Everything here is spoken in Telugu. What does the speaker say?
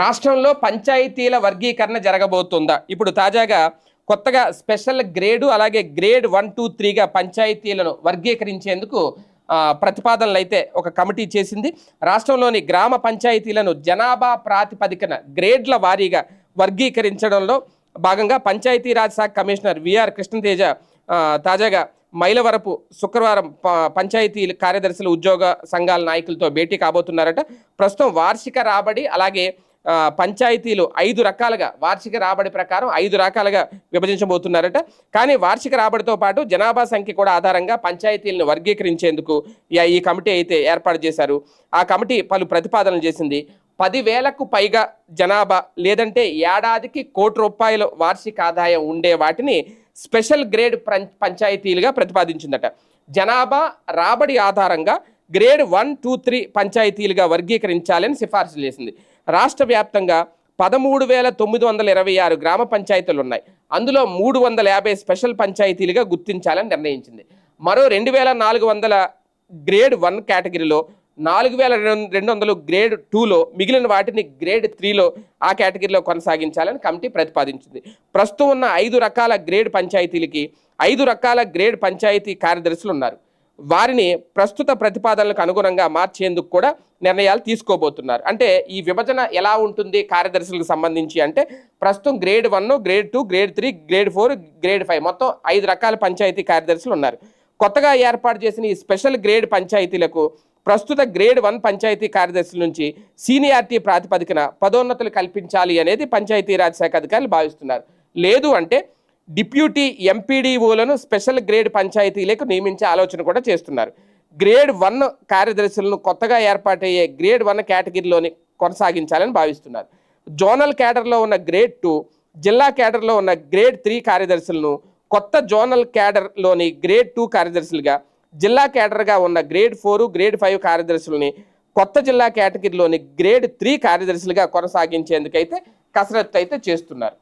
రాష్ట్రంలో పంచాయతీల వర్గీకరణ జరగబోతుందా? ఇప్పుడు తాజాగా కొత్తగా స్పెషల్ గ్రేడు అలాగే గ్రేడ్ వన్ టూ త్రీగా పంచాయతీలను వర్గీకరించేందుకు ప్రతిపాదనలు అయితే ఒక కమిటీ చేసింది. రాష్ట్రంలోని గ్రామ పంచాయతీలను జనాభా ప్రాతిపదికన గ్రేడ్ల వారీగా వర్గీకరించడంలో భాగంగా పంచాయతీరాజ్ శాఖ కమిషనర్ విఆర్ కృష్ణతేజ తాజాగా మైలవరపు శుక్రవారం పంచాయతీ కార్యదర్శుల ఉద్యోగ సంఘాల నాయకులతో భేటీ కాబోతున్నారట. ప్రస్తుతం వార్షిక రాబడి అలాగే పంచాయతీలు ఐదు రకాలుగా వార్షిక రాబడి ప్రకారం ఐదు రకాలుగా విభజించబోతున్నారట. కానీ వార్షిక రాబడితో పాటు జనాభా సంఖ్య కూడా ఆధారంగా పంచాయతీలను వర్గీకరించేందుకు ఈ- ఈ కమిటీ అయితే ఏర్పాటు చేశారు. ఆ కమిటీ పలు ప్రతిపాదనలు చేసింది. పదివేలకు పైగా జనాభా లేదంటే ఏడాదికి కోటి రూపాయల వార్షిక ఆదాయం ఉండే వాటిని స్పెషల్ గ్రేడ్ పంచాయతీలుగా ప్రతిపాదించిందట. జనాభా రాబడి ఆధారంగా గ్రేడ్ వన్ టూ త్రీ పంచాయతీలుగా వర్గీకరించాలని సిఫార్సు చేసింది. రాష్ట్ర వ్యాప్తంగా పదమూడు వేల తొమ్మిది వందల ఇరవై ఆరు గ్రామ పంచాయతీలు ఉన్నాయి అందులో మూడు వందల యాభై స్పెషల్ పంచాయతీలుగా గుర్తించాలని నిర్ణయించింది. మరో రెండు వేల నాలుగు వందల గ్రేడ్ వన్ కేటగిరీలో నాలుగు వేల రెండు వందలు గ్రేడ్ టూలో మిగిలిన వాటిని గ్రేడ్ త్రీలో ఆ కేటగిరీలో కొనసాగించాలని కమిటీ ప్రతిపాదించింది. ప్రస్తుతం ఉన్న ఐదు రకాల గ్రేడ్ పంచాయతీలకి ఐదు రకాల గ్రేడ్ పంచాయతీ కార్యదర్శులు ఉన్నారు వారిని ప్రస్తుత ప్రతిపాదనలకు అనుగుణంగా మార్చేందుకు కూడా నిర్ణయాలు తీసుకోబోతున్నారు. అంటే ఈ విభజన ఎలా ఉంటుంది కార్యదర్శులకు సంబంధించి అంటే ప్రస్తుతం grade one grade two grade three grade four grade five మొత్తం ఐదు రకాల పంచాయతీ కార్యదర్శులు ఉన్నారు. కొత్తగా ఏర్పాటు చేసిన ఈ స్పెషల్ గ్రేడ్ పంచాయతీలకు ప్రస్తుత గ్రేడ్ వన్ పంచాయతీ కార్యదర్శుల నుంచి సీనియారిటీ ప్రాతిపదికన పదోన్నతులు కల్పించాలి అనేది పంచాయతీరాజ్ శాఖ అధికారులు భావిస్తున్నారు. లేదు అంటే డిప్యూటీ ఎంపీడీఓలను స్పెషల్ గ్రేడ్ పంచాయతీలకు నియమించే ఆలోచన కూడా చేస్తున్నారు. గ్రేడ్ వన్ కార్యదర్శులను కొత్తగా ఏర్పాటయ్యే గ్రేడ్ వన్ కేటగిరీలోని కొనసాగించాలని భావిస్తున్నారు. జోనల్ క్యాడర్లో ఉన్న గ్రేడ్ టూ జిల్లా క్యాడర్లో ఉన్న గ్రేడ్ త్రీ కార్యదర్శులను కొత్త జోనల్ క్యాడర్లోని గ్రేడ్ టూ కార్యదర్శులుగా జిల్లా క్యాడర్గా ఉన్న గ్రేడ్ ఫోర్ గ్రేడ్ ఫైవ్ కార్యదర్శులని కొత్త జిల్లా కేటగిరీలోని గ్రేడ్ త్రీ కార్యదర్శులుగా కొనసాగించేందుకైతే కసరత్తు అయితే చేస్తున్నారు.